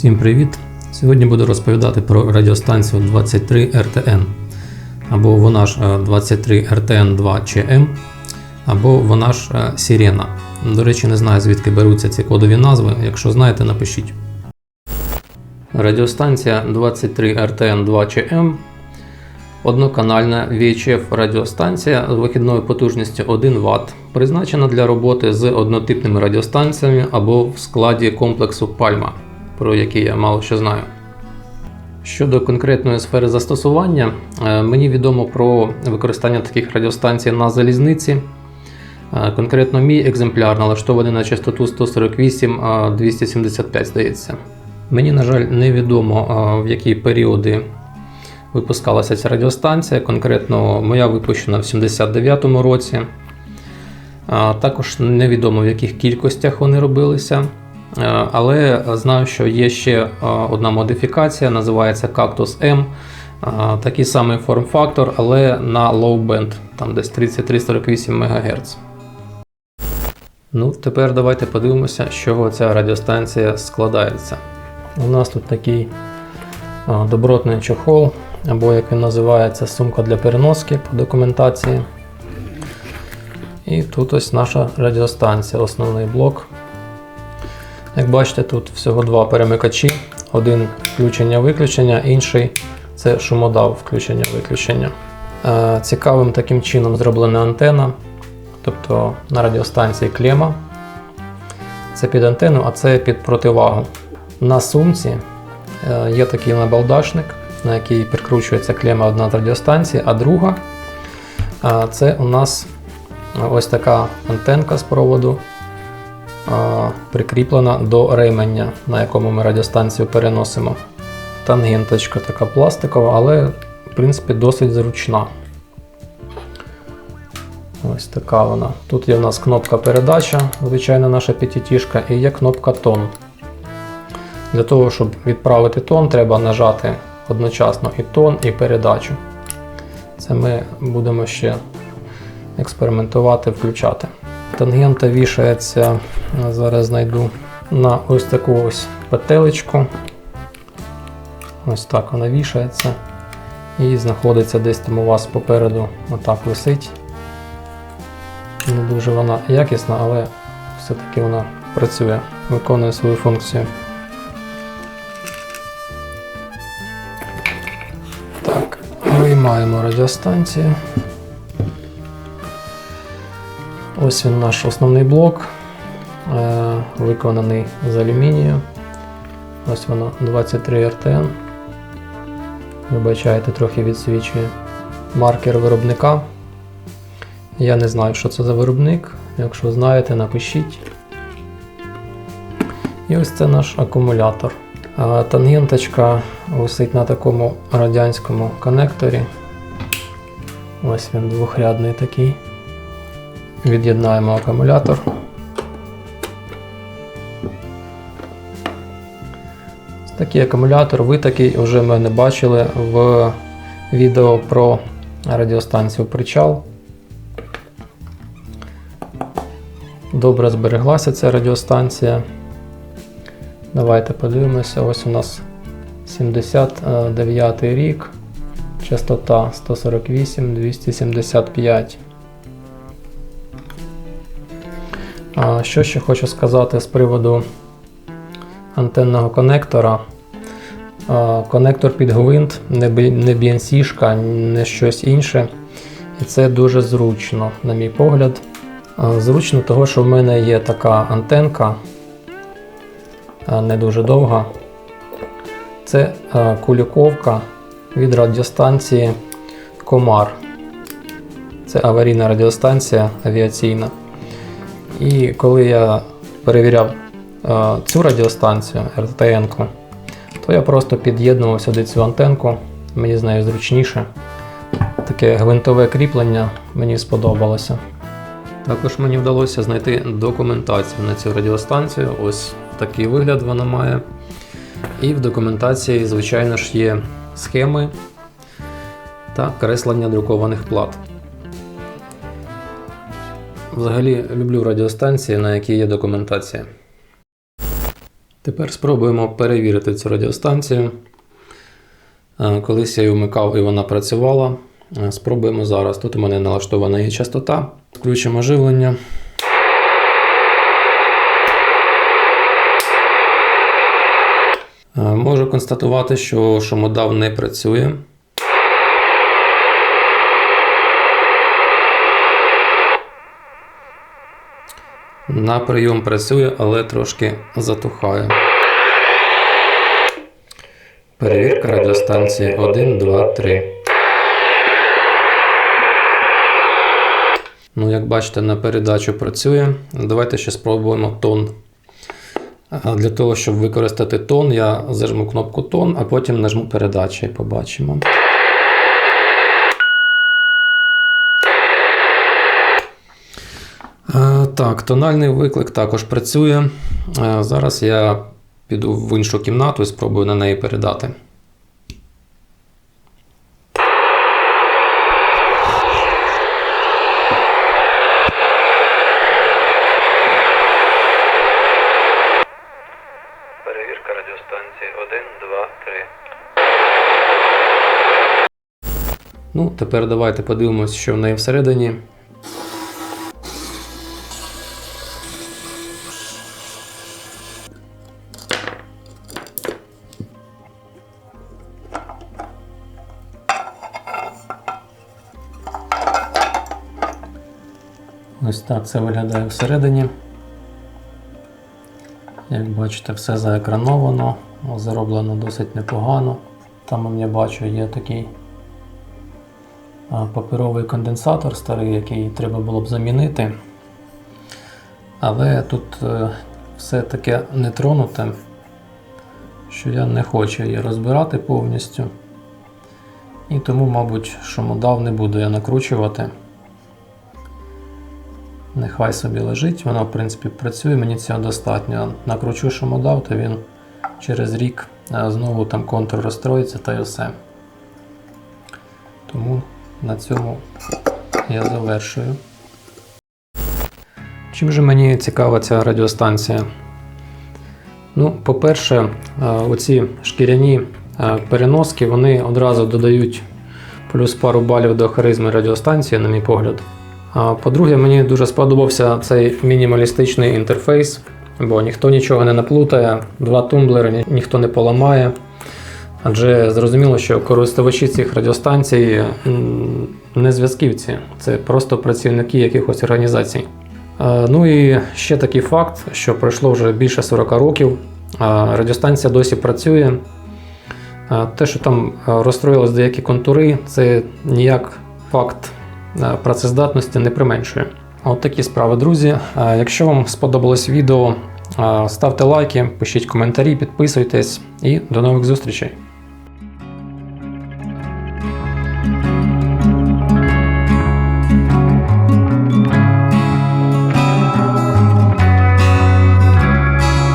Всім привіт! Сьогодні буду розповідати про радіостанцію 23 RTN, або вона ж е, 23 RTN 2 CM, або вона ж е, Сірена. До речі, не знаю звідки беруться ці кодові назви. Якщо знаєте, напишіть. Радіостанція 23 RTN 2 CM Одноканальна VHF радіостанція з вихідною потужністю 1 Вт, призначена для роботи з однотипними радіостанціями або в складі комплексу Palma, про який я мало що знаю. Щодо конкретної сфери застосування, е, мені відомо про використання таких радіостанцій на залізниці. Е, Конкретно мій екземпляр налаштований на частоту 148-275, здається. Мені, на жаль, невідомо, е, в які періоди випускалася ця радіостанція. Конкретно моя випущена в 79-му році. Також невідомо в яких кількостях вони робилися. А, Але знаю, що є ще одна модифікація, називається Cactus M. Такий самий форм-фактор, але на low band, там десь 33-48 МГц. Ну, тепер давайте подивимося, з чого ця радіостанція складається. У нас тут такий добротний чохол, або як він називається, сумка для переноски по документації. І тут ось наша радіостанція, основний блок. Як бачите, тут всього два перемикачі: один включення-виключення, інший це шумодав включення-виключення. Е, Цікавим таким чином зроблена антена, тобто на радіостанції клема. Це під антенну, а це під противагу. На сумці е, є такий набалдашник, на який прикручується клема одна з радіостанції, а друга це у нас ось така антенка з проводу, прикріплена до ременя, на якому ми радіостанцію переносимо. Тангенточка така пластикова, але в принципі досить зручна. Ось така вона. Тут є в нас кнопка передача, звичайно, наша п'ятитішка, і є кнопка тон. Для того, щоб відправити тон, треба нажати одночасно і тон, і передачу. Це ми будемо ще експериментувати, включати. Тангента вішається, зараз знайду на ось таку ось петелечку. Ось так вона вішається. І знаходиться десь там у вас попереду, отак висить. Не дуже вона якісна, але все-таки вона працює, виконує свою функцію. Так, виймаємо радіостанцію. Ось він наш основний блок, е, виконаний з алюмінію. Ось воно 23 RTN. Вибачаєте, трохи відсвічує маркер виробника. Я не знаю, що це за виробник. Якщо знаєте, напишіть. І ось це наш акумулятор. А Тангенточка висить на такому радянському коннекторі. Ось він двохрядний такий. Від'єднаємо акумулятор. Такий акумулятор, ви такий вже мене бачили в відео про радіостанцію Причал. Добре збереглася ця радіостанція. Давайте подивимося. Ось у нас 79 рік, частота 148, 275. Що ще хочу сказати з приводу антенного конектора. Конектор під гвинт, не BNC-шка, не щось інше. І це дуже зручно, на мій погляд. Зручно того, що в мене є така антенка, не дуже довга. Це куліковка від радіостанції Комар. Це аварійна радіостанція авіаційна. І коли я перевіряв е, цю радіостанцію RTN, то я просто під'єднував сюди цю антенку, мені з нею зручніше. Таке гвинтове кріплення мені сподобалося. Також мені вдалося знайти документацію на цю радіостанцію. Ось такий вигляд вона має. І в документації, звичайно ж, є схеми та креслення друкованих плат. Взагалі люблю радіостанції, на які є документація. Тепер спробуємо перевірити цю радіостанцію. Е, Колись я її вмикав і вона працювала. Е, Спробуємо зараз. Тут у мене налаштована її частота. Включимо живлення. Е, Можу констатувати, що шумодав не працює. На прийом працює, але трошки затухає. Перевірка радіостанції 1, 2, 3. Ну, як бачите, на передачу працює. Давайте ще спробуємо тон. Для того, щоб використати тон, я зажму кнопку тон, а потім нажму передача і побачимо. Так, тональний виклик також працює. Е, Зараз я піду в іншу кімнату і спробую на неї передати. Перевірка радіостанції 1, 2, 3. Ну, тепер давайте подивимось, що в неї всередині. Ось так це виглядає всередині. Як бачите, все заекрановано, зроблено досить непогано. Там я бачу є такий паперовий конденсатор старий, який треба було б замінити. Але тут е, все таке не тронуте, що я не хочу її розбирати повністю. І тому, мабуть, шумодав не буду я накручувати. Нехай собі лежить, вона в принципі працює, мені цього достатньо. Накручу шумодав, то він через рік е, знову там контур розстроїться та й все. Тому на цьому я завершую. Чим же мені цікава ця радіостанція? Ну, по-перше, е, оці шкіряні е, переноски вони одразу додають плюс пару балів до харизми радіостанції, на мій погляд. По-друге, мені дуже сподобався цей мінімалістичний інтерфейс, бо ніхто нічого не наплутає, два тумблери ні- ніхто не поламає. Адже зрозуміло, що користувачі цих радіостанцій не зв'язківці, це просто працівники якихось організацій. Ну і ще такий факт, що пройшло вже більше 40 років, а радіостанція досі працює. Те, що там розстроїлись деякі контури, це ніяк факт працездатності не применшує. От такі справи, друзі. Е, Якщо вам сподобалось відео, е, ставте лайки, пишіть коментарі, підписуйтесь і до нових зустрічей.